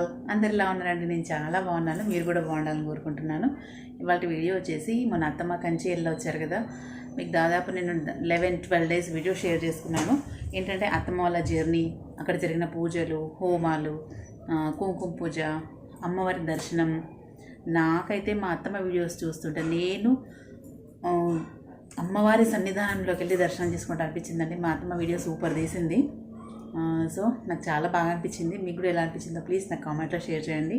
All అందరిలా ఉన్నారండి. నేను చాలా బాగున్నాను. మీరు కూడా బాగుండాలని కోరుకుంటున్నాను. ఇవాళ వీడియో వచ్చేసి మన అత్తమ్మ కంచి వెళ్ళి వచ్చారు కదా. మీకు దాదాపు నేను eleven twelve days video share చేసుకున్నాను. ఏంటంటే అత్తమ్మ వాళ్ళ జర్నీ అక్కడ జరిగిన పూజలు హోమాలు కుంకుమ పూజ అమ్మవారి దర్శనం. నాకైతే మా అత్తమ్మ వీడియోస్ చూస్తుంటే నేను అమ్మవారి సన్నిధానంలోకి వెళ్ళి దర్శనం చేసుకుంటూ అనిపించిందండి. మా అత్తమ్మ వీడియో సూపర్ తీసింది. సో నాకు చాలా బాగా అనిపించింది. మీకు కూడా ఎలా అనిపించిందో ప్లీజ్ నాకు కామెంట్లో షేర్ చేయండి.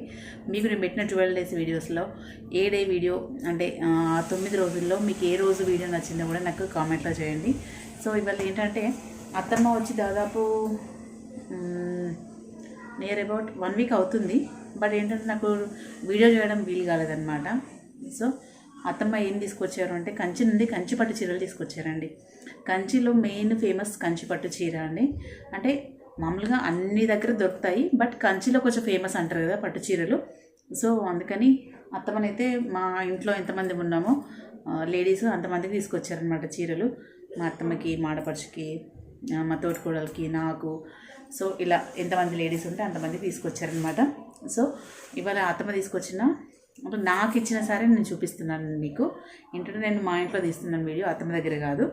మీకు నేను పెట్టిన ట్వెల్వ్ డేస్ వీడియోస్లో ఏ డే వీడియో అంటే తొమ్మిది రోజుల్లో మీకు ఏ రోజు వీడియో నచ్చిందో కూడా నాకు కామెంట్లో చేయండి. సో ఇవాళ ఏంటంటే అత్తమ్మ వచ్చి దాదాపు నియర్ అబౌట్ వన్ వీక్ అవుతుంది. బట్ ఏంటంటే నాకు వీడియో చేయడం వీలు కాలేదన్నమాట. సో అత్తమ్మ ఏం తీసుకొచ్చారు అంటే కంచి నుండి కంచి పట్టు చీరలు తీసుకొచ్చారండి. కంచిలో మెయిన్ ఫేమస్ కంచి పట్టు చీర అండి. అంటే మామూలుగా అన్ని దగ్గర దొరుకుతాయి బట్ కంచిలో కొంచెం ఫేమస్ అంటారు కదా పట్టు చీరలు. సో అందుకని అత్తమ్మనైతే మా ఇంట్లో ఎంతమంది ఉన్నామో లేడీస్ అంతమందికి తీసుకొచ్చారనమాట చీరలు. మా అత్తమ్మకి మాడపడుచుకి మా తోటికోడలకి నాకు. సో ఇలా ఎంతమంది లేడీస్ ఉంటే అంతమంది తీసుకొచ్చారనమాట సో ఇవాళ అత్తమ్మ తీసుకొచ్చిన నాకు ఇచ్చిన సరే నేను చూపిస్తున్నాను మీకు. ఏంటంటే నేను మా ఇంట్లో తీస్తున్నాను వీడియో అత్తమ్మ దగ్గర కాదు.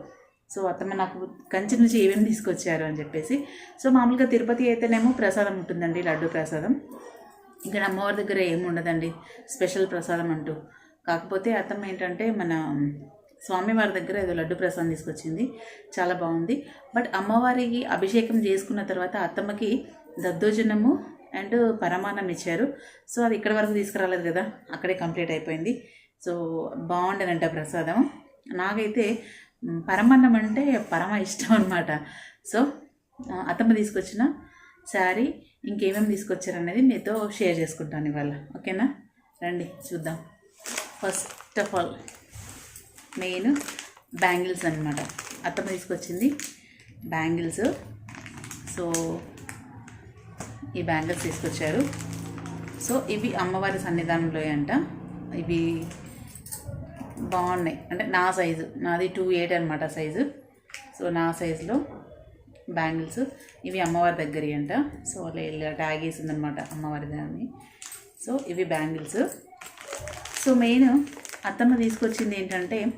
సో అత్తమ్మ నాకు కంచి నుంచి ఏమేమి తీసుకొచ్చారు అని చెప్పేసి. సో మామూలుగా తిరుపతి అయితేనేమో ప్రసాదం ఉంటుందండి లడ్డు ప్రసాదం. ఇక్కడ అమ్మవారి దగ్గర ఏమి ఉండదండి స్పెషల్ ప్రసాదం అంటూ. కాకపోతే అత్తమ్మ ఏంటంటే మన స్వామివారి దగ్గర ఏదో లడ్డు ప్రసాదం తీసుకొచ్చింది చాలా బాగుంది. బట్ అమ్మవారికి అభిషేకం చేసుకున్న తర్వాత అత్తమ్మకి దద్దోజనము అండ్ పరమాన్నం ఇచ్చారు. సో అది ఇక్కడ వరకు తీసుకురాలేదు కదా అక్కడే కంప్లీట్ అయిపోయింది. సో బాగుండేనంట ప్రసాదం. నాకైతే పరమాన్నం అంటే పరమ ఇష్టం అనమాట సో అత్తమ్మ తీసుకొచ్చిన శారీ ఇంకేమేమి తీసుకొచ్చారనేది మీతో షేర్ చేసుకుంటాను ఇవాళ. ఓకేనా? రండి చూద్దాం. First of all main bangles అనమాట అత్తమ్మ తీసుకొచ్చింది బ్యాంగిల్స్ సో ఈ బ్యాంగిల్స్ తీసుకొచ్చారు. సో ఇవి అమ్మవారి సన్నిధానంలో అంట. ఇవి బాగున్నాయి. అంటే నా సైజు. నాది టూ ఎయిట్ అనమాట సైజు. సో నా సైజులో బ్యాంగిల్స్. ఇవి అమ్మవారి దగ్గర అంట. సో ఇలా ట్యాగ్ వేసిందనమాట అమ్మవారి దాన్ని. సో ఇవి బ్యాంగిల్స్. సో మెయిన్ అత్తమ్మ తీసుకొచ్చింది ఏంటంటే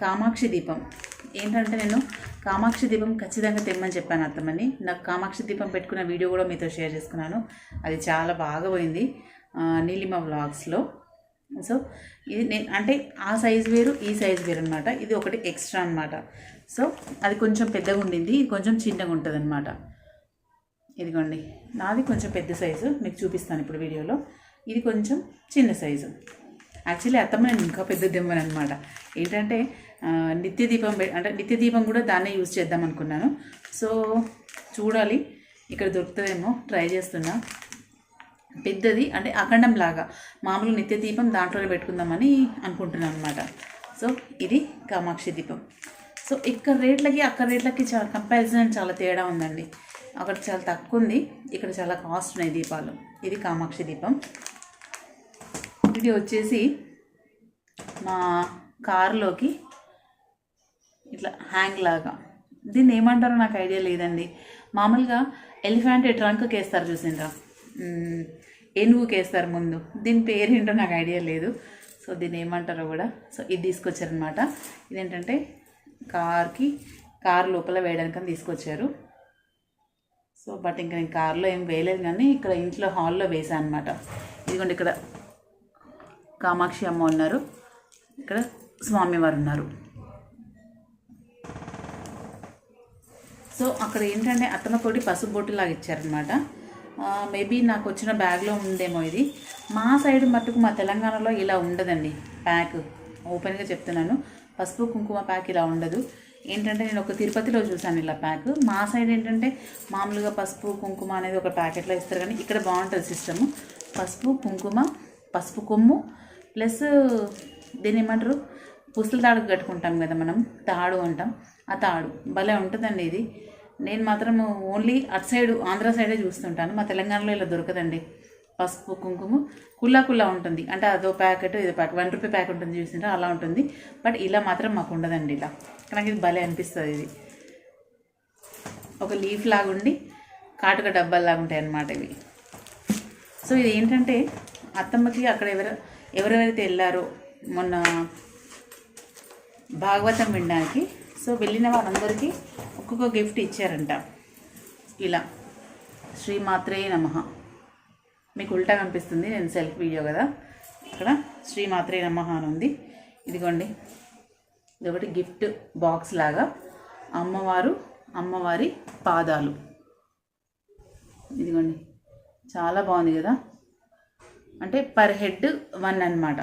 కామాక్షి దీపం. ఏంటంటే నేను కామాక్షి దీపం ఖచ్చితంగా తెమ్మని చెప్పాను అత్తమ్మని. నాకు కామాక్షి దీపం పెట్టుకున్న వీడియో కూడా మీతో షేర్ చేసుకున్నాను. అది చాలా బాగా పోయింది. నీలిమ వ్లాగ్స్లో. సో ఇది నేను అంటే ఆ సైజ్ వేరు ఈ సైజ్ వేరు అనమాట ఇది ఒకటి ఎక్స్ట్రా అనమాట సో అది కొంచెం పెద్దగా ఉండింది ఇది కొంచెం చిన్నగా ఉంటుంది అనమాట ఇదిగోండి నాది కొంచెం పెద్ద సైజు మీకు చూపిస్తాను ఇప్పుడు వీడియోలో. ఇది కొంచెం చిన్న సైజు. యాక్చువల్లీ అత్తమ్మ నేను ఇంకా పెద్ద దిమ్మని అనమాట ఏంటంటే నిత్య దీపం అంటే నిత్య దీపం కూడా దాన్నే యూజ్ చేద్దాం అనుకున్నాను. సో చూడాలి ఇక్కడ దొరుకుతుందేమో ట్రై చేస్తున్నా. పెద్దది అంటే అఖండం లాగా మామూలు నిత్య దీపం దాంట్లోనే పెట్టుకుందామని అనుకుంటున్నాను అనమాట సో ఇది కామాక్షి దీపం. సో ఇక్కడ రేట్లకి అక్కడ రేట్లకి చాలా కంపారిజన్ చాలా తేడా ఉందండి. అక్కడ చాలా తక్కువ ఉంది ఇక్కడ చాలా కాస్ట్ ఉన్నాయి దీపాలు. ఇది కామాక్షి దీపం. ఇది వచ్చేసి మా కారులోకి ఇట్లా హ్యాంగ్ లాగా. దీన్ని ఏమంటారో నాకు ఐడియా లేదండి. మామూలుగా ఎలిఫెంట్ ట్రంక్కి వేస్తారు చూసిండ్రా ఏనుగుకి వేస్తారు ముందు. దీని పేరు ఏంటో నాకు ఐడియా లేదు. సో దీన్ని ఏమంటారో కూడా. సో ఇది తీసుకొచ్చారనమాట ఇదేంటంటే కార్కి కార్ లోపల వేయడానికి అని తీసుకొచ్చారు. సో బట్ ఇంకా నేను కార్లో ఏం వేయలేదు కానీ ఇక్కడ ఇంట్లో హాల్లో వేసాను అనమాట ఇదిగోండి ఇక్కడ కామాక్షి అమ్మ ఉన్నారు. ఇక్కడ స్వామివారు ఉన్నారు. సో అక్కడ ఏంటంటే అత్తమ్మతోటి పసుపు బొట్టులాగా ఇచ్చారనమాట మేబీ నాకు వచ్చిన బ్యాగ్లో ఉందేమో ఇది. మా సైడ్ మట్టుకు మా తెలంగాణలో ఇలా ఉండదండి ప్యాక్. ఓపెన్గా చెప్తున్నాను. పసుపు కుంకుమ ప్యాక్ ఇలా ఉండదు. ఏంటంటే నేను ఒక తిరుపతిలో చూసాను ఇలా ప్యాక్. మా సైడ్ ఏంటంటే మామూలుగా పసుపు కుంకుమ అనేది ఒక ప్యాకెట్లో ఇస్తారు కానీ ఇక్కడ బాగుంటుంది సిస్టము పసుపు కుంకుమ పసుపు కొమ్ము ప్లస్ దీని ఏమంటారు? పుస్తల తాడు కట్టుకుంటాం కదా మనం. తాడు అంటాం. ఆ తాడు. భలే ఉంటుందండి ఇది. నేను మాత్రం ఓన్లీ అటు సైడ్ ఆంధ్ర సైడే చూస్తుంటాను. మా తెలంగాణలో ఇలా దొరకదండి. పసుపు కుంకుమ కుల్లా కుల్లా ఉంటుంది. అంటే అదో ప్యాకెట్ ఇదో ప్యాకెట్ వన్ రూపీ ప్యాకెట్ ఉంటుంది చూసిండ్రా అలా ఉంటుంది. బట్ ఇలా మాత్రం మాకు ఉండదండి ఇలా. నాకు ఇది భలే అనిపిస్తుంది ఇది. ఒక లీఫ్ లాగా ఉండి కాటుక డబ్బాలాగా ఉంటాయి అన్నమాట ఇవి. సో ఇది ఏంటంటే అత్తమ్మకి అక్కడ ఎవరు ఎవరెవరైతే వెళ్ళారో మొన్న భాగవతం వినడానికి సో వెళ్ళిన వాళ్ళందరికీ ఒక్కొక్క గిఫ్ట్ ఇచ్చారంట. ఇలా శ్రీమాత్రే నమ. మీకు ఉల్టా కనిపిస్తుంది నేను సెల్ఫ్ వీడియో కదా. ఇక్కడ శ్రీమాత్రే నమ అని ఉంది. ఇదిగోండి ఇది ఒకటి గిఫ్ట్ బాక్స్ లాగా. అమ్మవారు అమ్మవారి పాదాలు. ఇదిగోండి చాలా బాగుంది కదా. అంటే పర్ హెడ్ వన్ అన్నమాట.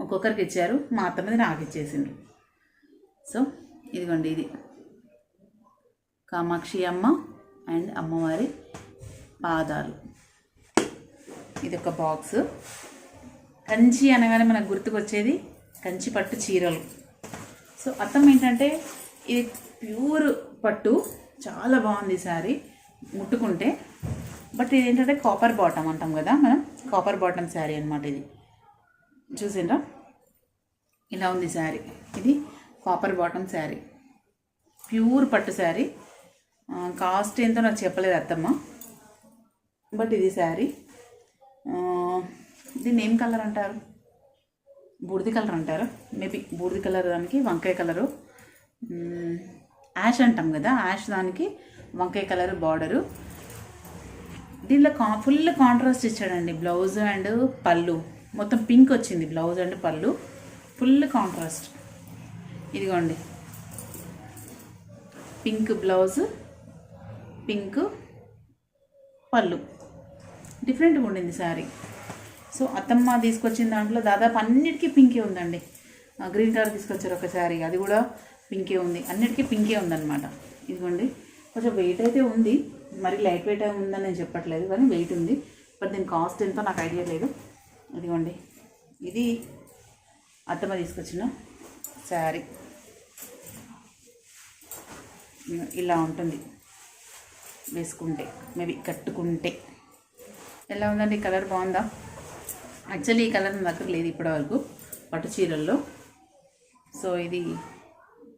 ఒక్కొక్కరికి ఇచ్చారు మా అత్తమ్మది నాకు ఇచ్చేసిండ్రు. సో ఇదిగోండి ఇది. కామాక్షి అమ్మ అండ్ అమ్మవారి పాదాలు. ఇది ఒక బాక్స్. కంచి అనగానే మనకు గుర్తుకొచ్చేది కంచి పట్టు చీరలు. సో అర్థం ఏంటంటే ఇది ప్యూర్ పట్టు. చాలా బాగుంది సారీ ముట్టుకుంటే. బట్ ఇది ఏంటంటే కాపర్ బాటమ్ అంటాం కదా మనం. కాపర్ బాటమ్ శారీ అనమాట ఇది. చూసిండ్రా? ఇలా ఉంది శారీ. ఇది కాపర్ బాటమ్ శారీ. ప్యూర్ పట్టు శారీ. కాస్ట్ ఎంతో నాకు చెప్పలేదు అత్తమ్మ. బట్ ఇది శారీ. దీన్ని ఏం కలర్ అంటారు? బూడిది కలర్ అంటారు? మేబీ బూడిది కలర్ దానికి వంకాయ కలరు. యాష్ అంటాం కదా యాష్ దానికి వంకాయ కలర్ బార్డరు. దీనిలో కా ఫుల్ కాంట్రాస్ట్ ఇచ్చాడండి బ్లౌజ్ అండ్ పళ్ళు. మొత్తం పింక్ వచ్చింది బ్లౌజ్ అండ్ పళ్ళు. Full contrast. ఇదిగోండి. Pink blouse. పింక్ పళ్ళు. డిఫరెంట్గా ఉండింది శారీ సో అత్తమ్మ తీసుకొచ్చిన దాంట్లో దాదాపు అన్నిటికీ పింకే ఉందండి. గ్రీన్ కలర్ తీసుకొచ్చారు ఒక శారీ అది కూడా పింకే ఉంది. అన్నిటికీ పింకే ఉందన్నమాట. ఇదిగోండి. కొంచెం వెయిట్ అయితే ఉంది. మరి లైట్ వెయిట్ ఉందని నేను చెప్పట్లేదు కానీ వెయిట్ ఉంది. బట్ దీని కాస్ట్ ఎంతో నాకు ఐడియా లేదు. ఇదిగోండి. ఇది అత్తమ్మ తీసుకొచ్చిన శారీ ఇలా ఉంటుంది. వేసుకుంటే మేబీ కట్టుకుంటే. ఎలా ఉందండి? కలర్ బాగుందా? యాక్చువల్లీ ఈ కలర్ నా దగ్గర లేదు ఇప్పటివరకు పట్టు చీరల్లో. సో ఇది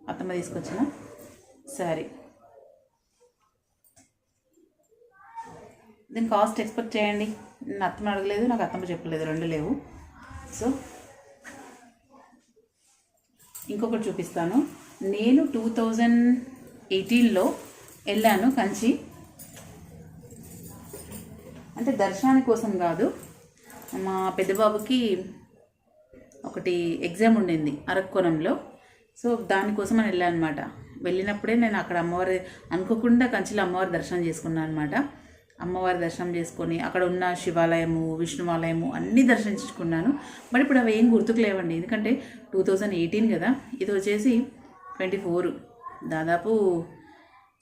అత్తమ్మ తీసుకొచ్చిన శారీ. దీని కాస్ట్ ఎక్స్పెక్ట్ చేయండి. నేను అత్తమ్మ అడగలేదు నాకు అత్తమ్మ చెప్పలేదు రెండు లేవు. సో ఇంకొకటి చూపిస్తాను. నేను టూ థౌజండ్ ఎయిటీన్లో వెళ్ళాను కంచి. అంటే దర్శనాని కోసం కాదు. మా పెద్దబాబుకి ఒకటి ఎగ్జామ్ ఉండింది అరక్కోణంలో సో దానికోసం అని వెళ్ళాను అనమాట వెళ్ళినప్పుడే నేను అక్కడ అమ్మవారి అనుకోకుండా కంచిలో అమ్మవారి దర్శనం చేసుకున్నాను అనమాట అమ్మవారి దర్శనం చేసుకొని అక్కడ ఉన్న శివాలయము విష్ణువాలయము అన్నీ దర్శించుకున్నాను. బట్ ఇప్పుడు అవి ఏం గుర్తుకు లేవండి ఎందుకంటే టూ థౌజండ్ ఎయిటీన్ కదా. ఇది వచ్చేసి ట్వంటీ ఫోర్. దాదాపు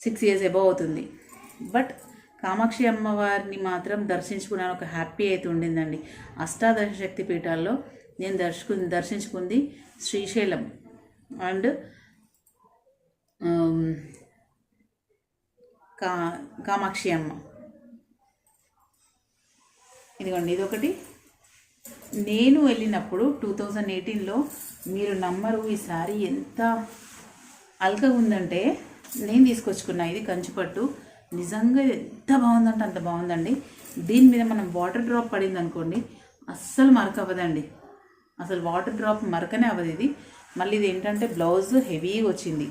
సిక్స్ ఇయర్స్ ఎబో అవుతుంది. బట్ కామాక్షి అమ్మవారిని మాత్రం దర్శించుకున్నాను ఒక హ్యాపీ అయితే ఉండిందండి. అష్టాదశ శక్తి పీఠాల్లో నేను దర్శకు దర్శించుకుంది శ్రీశైలం. అండ్ కా కామాక్షి అమ్మ. ఇదిగోండి ఇదొకటి. నేను వెళ్ళినప్పుడు టూ థౌజండ్ ఎయిటీన్లో మీరు నమ్మరు ఈ శారీ ఎంత అల్కగా ఉందంటే నేను తీసుకొచ్చుకున్నా. ఇది కంచిపట్టు. నిజంగా ఎంత బాగుందంటే అంత బాగుందండి. దీని మీద మనం వాటర్ డ్రాప్ పడింది అనుకోండి అస్సలు మరక అవ్వదండి. అసలు వాటర్ డ్రాప్ మరకనే అవ్వదు ఇది. మళ్ళీ ఇది ఏంటంటే బ్లౌజ్ హెవీగా వచ్చింది.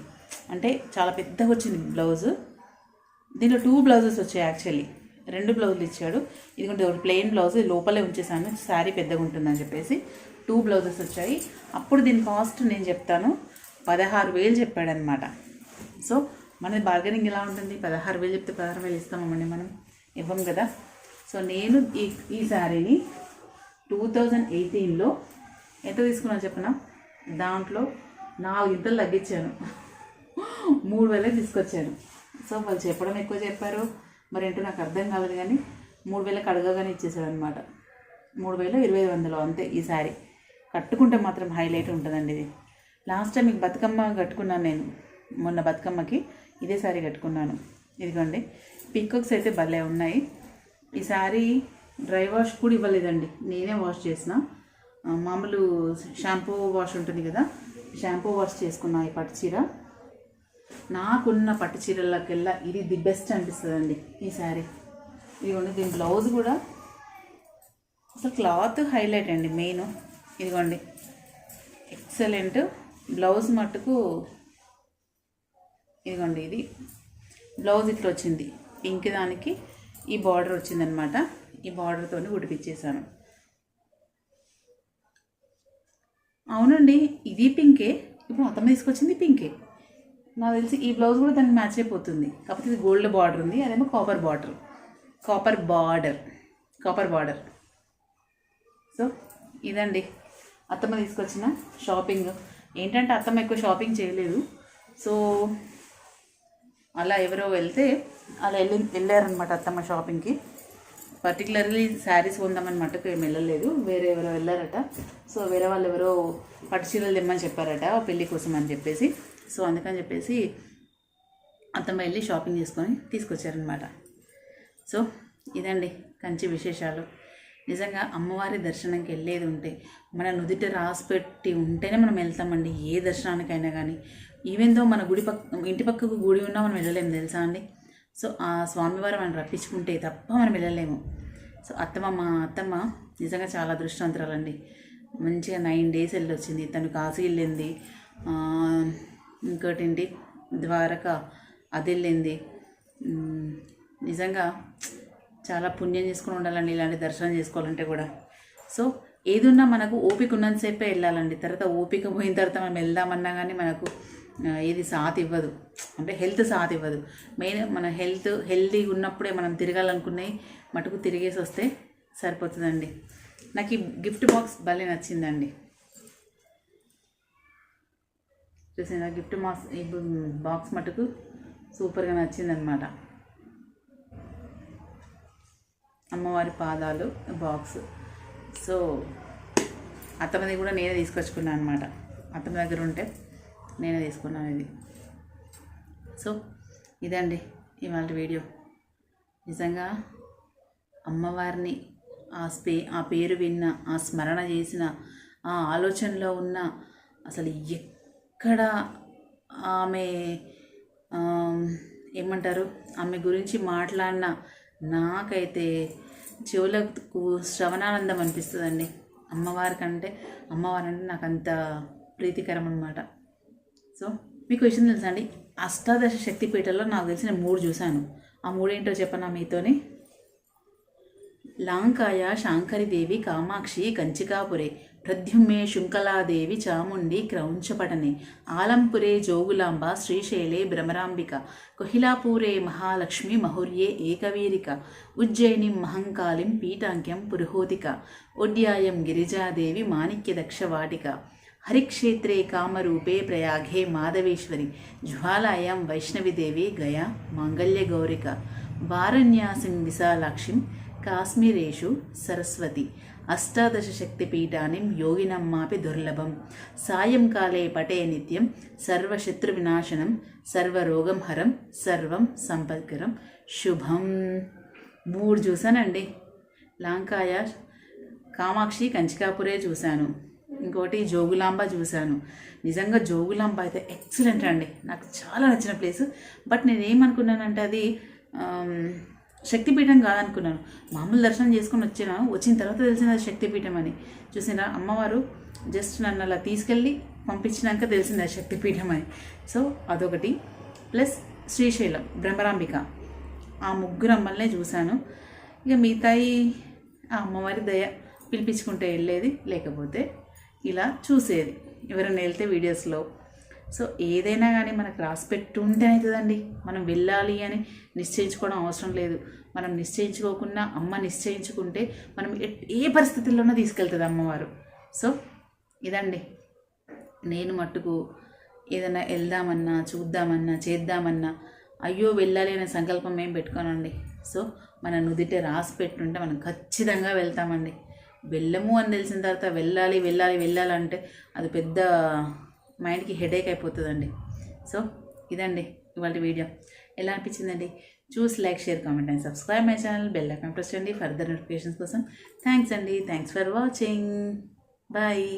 అంటే చాలా పెద్దగా వచ్చింది బ్లౌజ్ దీంట్లో టూ బ్లౌజెస్ వచ్చాయి యాక్చువల్లీ రెండు బ్లౌజులు ఇచ్చాడు. ఇదిగోండి ఒక ప్లెయిన్ బ్లౌజ్ లోపలే ఉంచేసాను. శారీ పెద్దగా ఉంటుందని చెప్పేసి టూ బ్లౌజెస్ వచ్చాయి. అప్పుడు దీని కాస్ట్ నేను చెప్తాను. పదహారు వేలు చెప్పాడనమాట సో మనది బార్గెనింగ్ ఎలా ఉంటుంది? పదహారు వేలు చెప్తే పదహారు వేలు ఇస్తామండి మనం. ఇవ్వం కదా. సో నేను ఈ ఈ శారీని టూ థౌజండ్ ఎయిటీన్లో ఎంత తీసుకున్నాను చెప్పనా? దాంట్లో నాలుగు ఇంతలు తగ్గించాను. మూడు వేలే తీసుకొచ్చాను. సో వాళ్ళు చెప్పడం ఎక్కువ చెప్పారు. మరి ఏంటో నాకు అర్థం కాలేదు కానీ మూడు వేలకు అడగగానే ఇచ్చేసాడు అనమాట మూడు వేలు ఇరవై ఐదు వందలు అంతే ఈ శారీ కట్టుకుంటే మాత్రం హైలైట్ ఉంటుందండి ఇది. లాస్ట్ టైం మీకు బతుకమ్మ కట్టుకున్నాను నేను. మొన్న బతుకమ్మకి. ఇదే శారీ కట్టుకున్నాను. ఇదిగోండి. పీకాక్స్ అయితే భలే ఉన్నాయి. ఈ శారీ డ్రై వాష్ కూడా ఇవ్వలేదండి. నేనే వాష్ చేసిన. మామూలు షాంపూ వాష్ ఉంటుంది కదా షాంపూ వాష్ చేసుకున్నా ఈ పట్టు చీర. నాకున్న పట్టు చీరలకెల్లా ఇది ది బెస్ట్ అనిపిస్తుందండి ఈ శారీ ఇదిగోండి దీని బ్లౌజ్ కూడా అసలు క్లాత్ హైలైట్ అండి మెయిన్. ఇదిగోండి. ఎక్సలెంట్ బ్లౌజ్ మట్టుకు ఇదిగోండి ఇది. బ్లౌజ్ ఇట్లా వచ్చింది. పింక్ దానికి ఈ బార్డర్ వచ్చిందనమాట. ఈ బార్డర్తో ఉడిపించేసాను అవునండి ఇది పింకే. ఇప్పుడు మొత్తం తీసుకొచ్చింది పింకే. నాకు తెలిసి ఈ బ్లౌజ్ కూడా దానికి మ్యాచ్ అయిపోతుంది. కాకపోతే ఇది గోల్డ్ బార్డర్ ఉంది అదేమో copper border. Copper border. Copper border. So ఇదండి. అత్తమ్మ తీసుకొచ్చిన షాపింగ్. ఏంటంటే అత్తమ్మ ఎక్కువ షాపింగ్ చేయలేదు. సో అలా ఎవరో వెళ్తే అలా వెళ్ళి వెళ్ళారనమాట అత్తమ్మ షాపింగ్కి. పర్టికులర్లీ శారీస్ కొందామని మటుకు ఏం వెళ్ళలేదు. వేరే ఎవరో వెళ్ళారట. సో వేరే వాళ్ళు ఎవరో పట్టుచీరలు తెమ్మని చెప్పారట పెళ్ళి కోసం అని చెప్పేసి. సో అందుకని చెప్పేసి అత్తమ్మ వెళ్ళి షాపింగ్ చేసుకొని తీసుకొచ్చారనమాట సో ఇదండి కంచి విశేషాలు. నిజంగా అమ్మవారి దర్శనంకి వెళ్ళేది ఉంటే మన నుదిట రాసి పెట్టి ఉంటేనే మనం వెళ్తామండి. ఏ దర్శనానికైనా కానీ ఈవెందో మన గుడి పక్క ఇంటి పక్కకు గుడి ఉన్నా మనం వెళ్ళలేము తెలుసా అండి? సో ఆ స్వామివారు మనం రప్పించుకుంటే తప్ప మనం వెళ్ళలేము. సో అత్తమ్మ మా అత్తమ్మ నిజంగా చాలా దృష్టాంతరాలండి మంచిగా నైన్ డేస్ వెళ్ళి వచ్చింది తను కాశీ వెళ్ళింది. ఆ, ఇంకోటి ఏంటి? ద్వారక అది వెళ్ళింది. నిజంగా చాలా పుణ్యం చేసుకుని ఉండాలండి ఇలాంటి దర్శనం చేసుకోవాలంటే కూడా. సో ఏదున్నా మనకు ఓపిక ఉన్నంతసేపే వెళ్ళాలండి. తర్వాత ఓపిక పోయిన తర్వాత మనం వెళ్దామన్నా కానీ మనకు ఇది సాత్ ఇవ్వదు. అంటే హెల్త్ సాత్ ఇవ్వదు. మెయిన్ మన హెల్త్ హెల్తీగా ఉన్నప్పుడే మనం తిరగాలనుకున్నాయి మటుకు తిరిగేసి వస్తే సరిపోతుందండి. నాకు ఈ గిఫ్ట్ బాక్స్ భలే నచ్చిందండి. చూసిన గిఫ్ట్ బాక్స్ బాక్స్ మటుకు సూపర్గా నచ్చిందనమాట. అమ్మవారి పాదాలు బాక్స్. సో అతనిది కూడా నేనే తీసుకొచ్చుకున్నాను అనమాట అత్తమ్మ దగ్గర ఉంటే నేనే తీసుకున్నాను ఇది. సో ఇదండి ఇవాళ వీడియో. నిజంగా అమ్మవారిని ఆ స్పే ఆ పేరు విన్న ఆ స్మరణ చేసిన ఆ ఆలోచనలో ఉన్న అసలు ఎక్కడ ఆమె ఏమంటారు? ఆమె గురించి మాట్లాడిన నాకైతే చెవులకు శ్రవణానందం అనిపిస్తుందండి. అమ్మవారి కంటే అమ్మవారు అంటే నాకు అంత ప్రీతికరం అనమాట సో మీకు విషయం తెలుసా అండి? అష్టాదశ శక్తిపీఠల్లో నాకు తెలిసిన మూడు చూశాను. ఆ మూడేంటో చెప్పనా మీతోని? లాంకాయ శాంకరిదేవి కామాక్షి కంచికాపురే ప్రద్యుమ్నే శృంఖలాదేవి చాముండి క్రౌంచపటనే ఆలంపురే జోగులాంబ శ్రీశైలే భ్రమరాంబిక కొహిలాపూరే మహాలక్ష్మి మహుర్యే ఏకవీరిక ఉజ్జయినిం మహంకాళిం పీఠాంక్యం పురుహోతిక ఒడ్యాయం గిరిజాదేవి మాణిక్య దక్షవాటిక హరిక్షేత్రే కామరూపే ప్రయాగే మాధవేశ్వరి జ్వాలాయాం వైష్ణవిదేవి గయా మాంగళ్యగౌరిక వారణ్యాసిం విశాలాక్షిం కాశ్మీరేషు సరస్వతి అష్టాదశ శక్తిపీఠానిం యోగినమ్మాపి దుర్లభం సాయంకాలే పటే నిత్యం సర్వశత్రు వినాశనం సర్వరోగం హరం సర్వం సంపత్కరం శుభం మూడు చూసానండి లాంకాయ కామాక్షి కంచికాపురే చూశాను. ఇంకోటి జోగులాంబ చూశాను. నిజంగా జోగులాంబ అయితే ఎక్సలెంట్ అండి. నాకు చాలా నచ్చిన ప్లేస్ బట్ నేను ఏమనుకున్నానంటే అది శక్తిపీఠం కాదనుకున్నాను. మామూలు దర్శనం చేసుకొని వచ్చిన. వచ్చిన తర్వాత తెలిసింది అది శక్తిపీఠం అని. చూసినా అమ్మవారు జస్ట్ నన్ను అలా తీసుకెళ్ళి పంపించినాక తెలిసింది అది శక్తిపీఠం అని. సో అదొకటి. ప్లస్ శ్రీశైలం బ్రహ్మరాంబిక. ఆ ముగ్గురు అమ్మల్నే చూశాను. ఇక మిగతాయి ఆ అమ్మవారి దయ పిలిపించుకుంటే వెళ్ళేది లేకపోతే ఇలా చూసేది. ఎవరైనా వెళ్తే వీడియోస్లో. సో ఏదైనా కానీ మనకు రాసి పెట్టుంటే అవుతుందండి. మనం వెళ్ళాలి అని నిశ్చయించుకోవడం అవసరం లేదు. మనం నిశ్చయించుకోకుండా అమ్మ నిశ్చయించుకుంటే మనం ఏ పరిస్థితుల్లోనూ తీసుకెళ్తుంది అమ్మవారు. సో ఇదండి. నేను మట్టుకు ఏదైనా వెళ్దామన్నా చూద్దామన్నా చేద్దామన్నా అయ్యో వెళ్ళాలి అనే సంకల్పం ఏం పెట్టుకోనండి. సో మన నుదిట రాసి పెట్టుంటే మనం ఖచ్చితంగా వెళ్తామండి. వెళ్ళము అని తెలిసిన తర్వాత వెళ్ళాలి వెళ్ళాలి వెళ్ళాలంటే అది పెద్ద మైండ్కి హెడేక్ అయిపోతుందండి. సో ఇదండి ఇవాళ వీడియో. ఎలా అనిపించిందండి? చూసి like share comment and subscribe my channel. Bell icon press చేయండి ఫర్దర్ నోటిఫికేషన్స్ కోసం. థ్యాంక్స్ అండి. Thanks for watching. బాయ్.